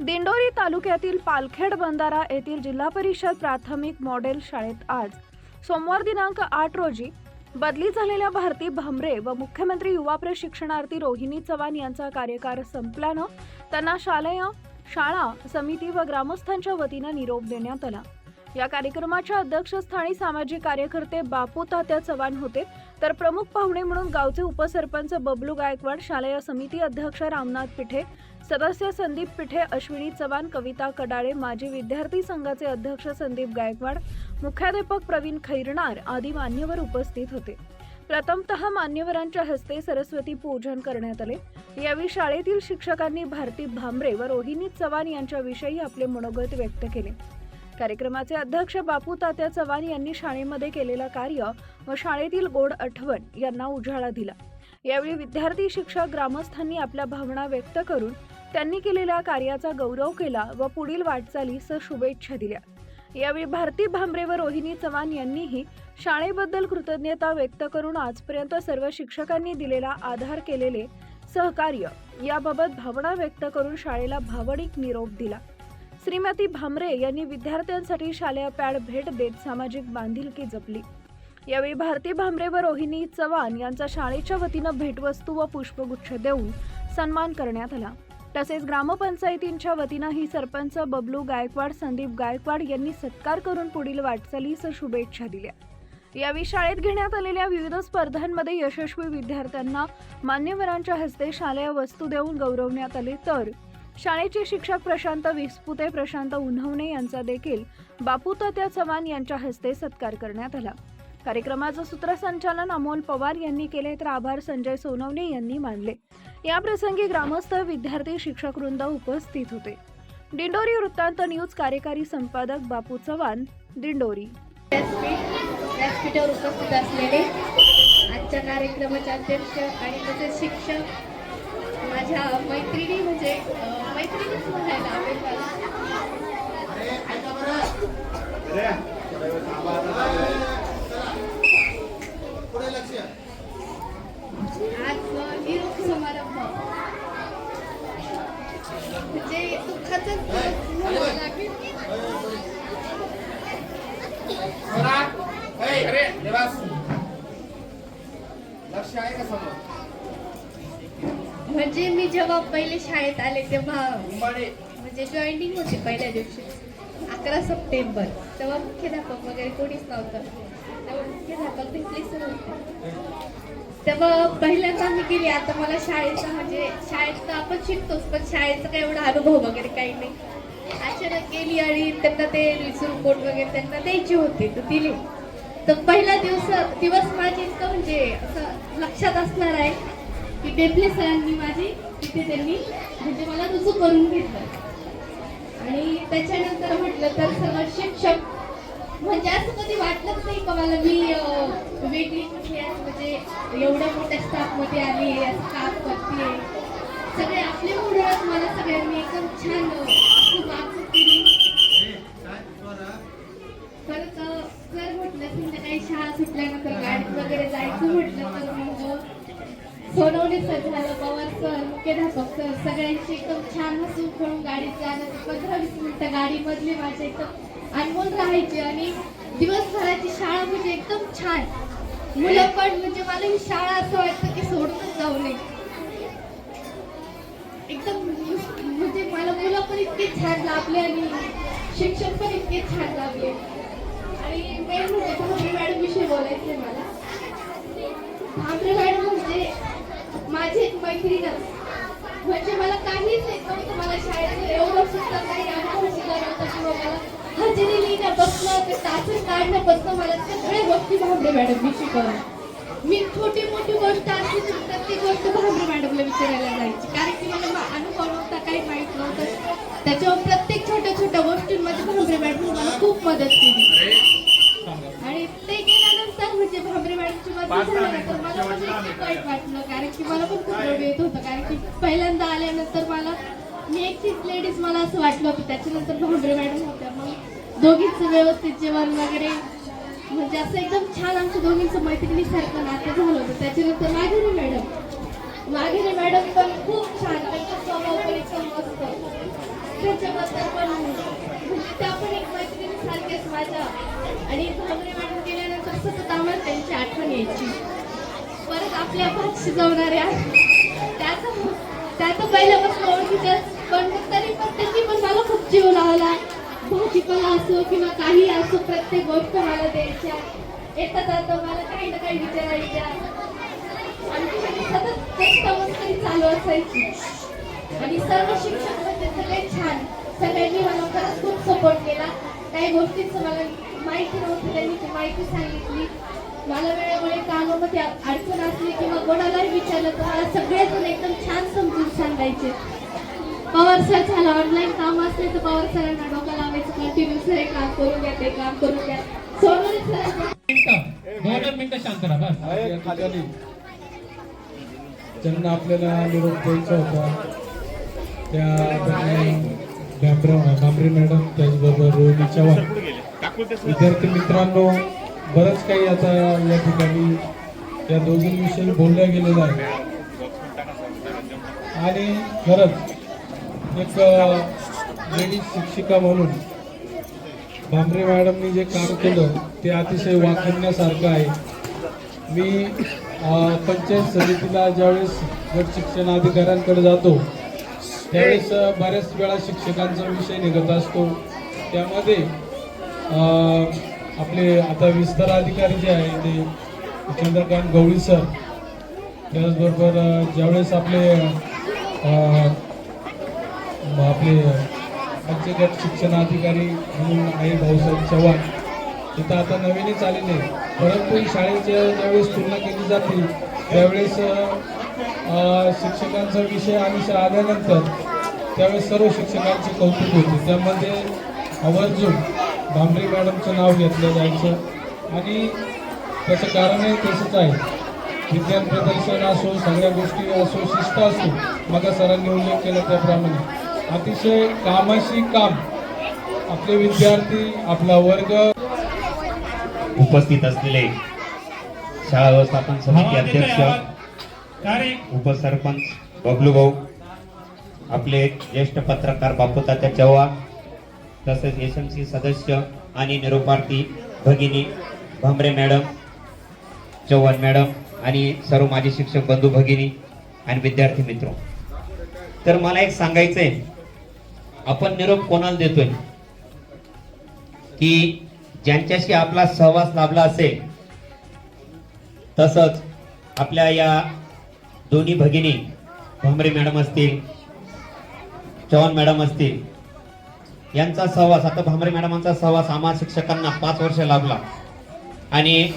दिंडोरी तालुक्यातील पालखेड बंधारा येथील जिल्हा परिषद प्राथमिक मॉडेल शाळेत आज सोमवार दिनांक आठ रोजी बदली झालेल्या भारती भामरे व मुख्यमंत्री युवा प्रशिक्षणार्थी रोहिणी चव्हाण यांचा कार्यकाळ संपल्यानं त्यांना शालेय शाळा समिती व ग्रामस्थांच्या वतीनं निरोप देण्यात आला. या कार्यक्रमाच्या अध्यक्षस्थानी सामाजिक कार्यकर्ते बापू तात्या चव्हाण होते. तर प्रमुख पाहुणे म्हणून गावचे उपसरपंच बबलू गायकवाड शालेय समिती अध्यक्ष रामनाथ पिठे सदस्य संदीप पिठे अश्विनी चव्हाण कविता कडाळे माजी विद्यार्थी संघाचे अध्यक्ष संदीप गायकवाड मुख्याध्यापक प्रवीण खैरनार आदी मान्यवर उपस्थित होते. प्रथमतः मान्यवरांच्या हस्ते सरस्वती पूजन करण्यात आले. यावेळी शाळेतील शिक्षकांनी भारती भांबरे व रोहिणी चव्हाण यांच्याविषयी आपले मनोगत व्यक्त केले. कार्यक्रमाचे अध्यक्ष बापू तात्या चव्हाण यांनी शाळेमध्ये केलेलं कार्य व शाळेतील गोड आठवण यांना उजाळा दिला. यावेळी विद्यार्थी शिक्षक ग्रामस्थांनी आपल्या भावना व्यक्त करून त्यांनी केलेल्या कार्याचा गौरव केला व पुढील वाटचालीस शुभेच्छा दिल्या. यावेळी भारती भांबरे व रोहिणी चव्हाण यांनीही शाळेबद्दल कृतज्ञता व्यक्त करून आजपर्यंत सर्व शिक्षकांनी दिलेला आधार केलेले सहकार्य याबाबत भावना व्यक्त करून शाळेला भावनिक निरोप दिला. श्रीमती भामरे यांनी विद्यार्थ्यांसाठी शालेय पॅड भेट देत सामाजिक बांधिलकी जपली. यावेळी भारती भामरे व रोहिणी चव्हाण यांचा शाळेच्या वतीनं भेटवस्तू व पुष्पगुच्छ देऊन सन्मान करण्यात आला. तसेच ग्रामपंचायतींच्या वतीनंही सरपंच बबलू गायकवाड संदीप गायकवाड यांनी सत्कार करून पुढील वाटचालीस शुभेच्छा दिल्या. यावेळी शाळेत घेण्यात आलेल्या विविध स्पर्धांमध्ये यशस्वी विद्यार्थ्यांना मान्यवरांच्या हस्ते शालेय वस्तू देऊन गौरवण्यात आले तर शाळेचे शिक्षक प्रशांत विस्पुते प्रशांत उन्हवणे यांचा देखील बापू तात्या चव्हाण यांच्या हस्ते सत्कार करण्यात आला. कार्यक्रमाचं सूत्रसंचालन अमोल पवार यांनी केले तर आभार संजय सोनवणे यांनी मानले. याप्रसंगी ग्रामस्थ विद्यार्थी शिक्षक वृंद उपस्थित होते. दिंडोरी वृत्तांत न्यूज कार्यकारी संपादक बापू चव्हाण दिंडोरी. व्यासपीठावर उपस्थित असलेले आजच्या कार्यक्रमाचे अध्यक्ष आणि तसेच शिक्षक माझ्या मैत्रिणी म्हणजे मैत्रिणीच म्हणायला आवडेल मला आज अं, निरोप समारंभ म्हणजे दुःखाचं म्हणावं लागेल अरे निवास लक्ष आहे का समोर म्हणजे मी जेव्हा पहिले शाळेत आले तेव्हा म्हणजे जॉईनिंग होती पहिल्या दिवशी. अकरा सप्टेंबर. तेव्हा मुख्याध्यापक वगैरे कोणीच नव्हतं. तेव्हा मुख्याध्यापक भेटलेच नव्हते तेव्हा पहिल्यांदा मी गेली. आता मला शाळेचा म्हणजे शाळेत तर आपण शिकतोच पण शाळेचा काही एवढा अनुभव वगैरे काही नाही. अचानक गेली आणि त्यांना ते रिपोर्ट वगैरे त्यांना द्यायचे होते तर दिले. तर पहिला दिवस दिवस माझे इतकं म्हणजे असं लक्षात असणार आहे की डेपले सरांनी माझी तिथे त्यांनी म्हणजे मला रुजू करून घेतलं. आणि त्याच्यानंतर म्हटलं तर सर्व शिक्षक म्हणजे असं कधी वाटलंच नाही का मला मी वेगळी कुठे म्हणजे एवढ्या मोठ्या स्टाफमध्ये आली असं काम करते सगळे आपले मुळात मला सगळ्यांनी एकदम छान खूप वागणूक केली. परत जर म्हटलं संध्याकाळी शाळा सुटल्यानंतर गाडीत वगैरे जायचं म्हटलं तर मग सोनवणे सर झालं सर मुख्याध्यापक सर सगळ्यांची एकदम छान हसून खेळून गाडीत जाणं पंधरा वीस मिनिटं गाडीमधली माझ्या एकदम अनमोल राहायची आणि दिवसभराची शाळा म्हणजे एकदम छान. मुलं पण म्हणजे मला ही शाळा असं वाटतं की सोडूनच जाऊ नये. एकदम म्हणजे मला मुलं पण इतके छान लाभले आणि शिक्षक पण इतके छान लाभले. आणि मेन म्हणजे मॅडम विषयी बोलायचं मला. भांबरे मॅडम म्हणजे माझी एक मैत्रीणच. म्हणजे मला काहीच येत नव्हतं मला शाळेत एवढं सुद्धा काही हजेरी लिहिणं बसणं ते तासन काढणं बसणं मला सगळ्या गोष्टी भांबरे मॅडम मी शिकवल्या मी छोटी मोठी गोष्ट असली तर प्रत्येक गोष्ट भांबरे मॅडमला विचारायला जायची. कारण की मला अनुभव नव्हता काही माहीत नव्हतं. त्याच्यावर प्रत्येक छोट्या छोट्या गोष्टींमध्ये भांबरे मॅडम मला खूप मदत केली आणि ते गेल्यानंतर म्हणजे भांबरे मला खूप वाईट वाटलं कारण की मला पण खूप रडू येत होतं. कारण की पहिल्यांदा आल्यानंतर मला मी एकटीच लेडीज मला असं वाटलं होतं. त्याच्यानंतर भांबरे मॅडम होत्या. मग दोघींचं व्यवस्थित जेवण वगैरे म्हणजे असं एकदम छान आमच्या दोघींचं मैत्रिणीसारखं नातं झालं होतं. त्याच्यानंतर माधुरी मॅडम माधुरी मॅडम पण खूप छान त्यांचा स्वभाव पण एकदम मस्त. त्यांच्याबद्दल पण त्या पण एक मैत्रिणीसारखेच माझ्या. आणि भांगरे मॅडम सतत आम्हाला त्यांची आठवण यायची. परत आपल्या भात शिजवणाऱ्या त्यात त्याचं पहिल्यापासून ओळखीच्या पण तरी पण त्याची पण मला खूप जीव लावला. भाजीपाला असो किंवा काही असो प्रत्येक गोष्ट मला द्यायच्या येता जाता मला काही ना काही विचारायच्या आणि सतत कष्ट चालू असायची. आणि सर्व शिक्षक म्हणजे सगळे छान. सगळ्यांनी मला खरंच खूप सपोर्ट केला. काही गोष्टींचं मला माहिती नव्हती त्यांनी ती माहिती सांगितली. मला वेळोवेळी कामामध्ये अडचण असली किंवा कोणालाही विचारलं तर मला सगळेजण एकदम छान समजून सांगायचे. पवार सर झाला ऑनलाईन काम असले तर पवार सरांना डोका लावायचं कंटिन्यू सर हे काम करून घ्या ते काम करून घ्या. सोनवणे मिनिटं शांत राहा ठिकाणी ज्यांना आपल्याला निरोप द्यायचा होता त्या भांबरे मॅडम त्याचबरोबर रोहिणी चव्हाण. विद्यार्थी मित्रांनो बरंच काही आता या ठिकाणी या दोघींविषयी बोलल्या गेलेलं आहे आणि खरंच एक लेडीज शिक्षिका म्हणून भांबरे मॅडमनी जे काम केलं ते अतिशय वाखण्यासारखं आहे. मी पंचायत समितीला ज्यावेळेस गट शिक्षण अधिकाऱ्यांकडे जातो त्यावेळेस बऱ्याच वेळा शिक्षकांचा विषय निघत असतो. त्यामध्ये आपले आता विस्तार अधिकारी जे आहे ते चंद्रकांत गवळी सर त्याचबरोबर ज्यावेळेस आपले आपले राज्य गट शिक्षणाधिकारी म्हणून आहे भाऊसाहेब चव्हाण तिथं आता नवीनच आलेले परंतु शाळेच्या ज्यावेळेस तुलना केली जाते त्यावेळेस शिक्षकांचा विषय आणि आल्यानंतर त्यावेळेस सर्व शिक्षकांचे कौतुक होते. त्यामध्ये आवर्जून भांबरे मॅडमचं नाव घेतलं जायचं. आणि त्याचं कारणही तसंच आहे. विज्ञान प्रदर्शन असो सगळ्या गोष्टी असो शिस्त असो मग सरांनी उल्लेख केला त्याप्रमाणे. अतिशय कामाशी काम. आपले विद्यार्थी आपला वर्ग. उपस्थित असलेले शाळा व्यवस्थापन समिती अध्यक्ष? उपसरपंच बबलू भाऊ आपले ज्येष्ठ पत्रकार बापूतात्या चव्हाण तसेच एस एम सी सदस्य आणि निरोपार्थी भगिनी भांबरे मॅडम चव्हाण मॅडम आणि सर्व माझे शिक्षक बंधू भगिनी आणि विद्यार्थी मित्र. तर मला एक सांगायचंय आपण निरोप कोणाला देतोय? की ज्यांच्याशी आपला सहवास लाभला असेल तसंच आपल्या या दोन्ही भगिनी भांबरे मॅडम असतील चव्हाण मॅडम असतील यांचा सहवास आता भांबरे मॅडमांचा सहवास आम्हा शिक्षकांना पाच वर्ष लाभला आणि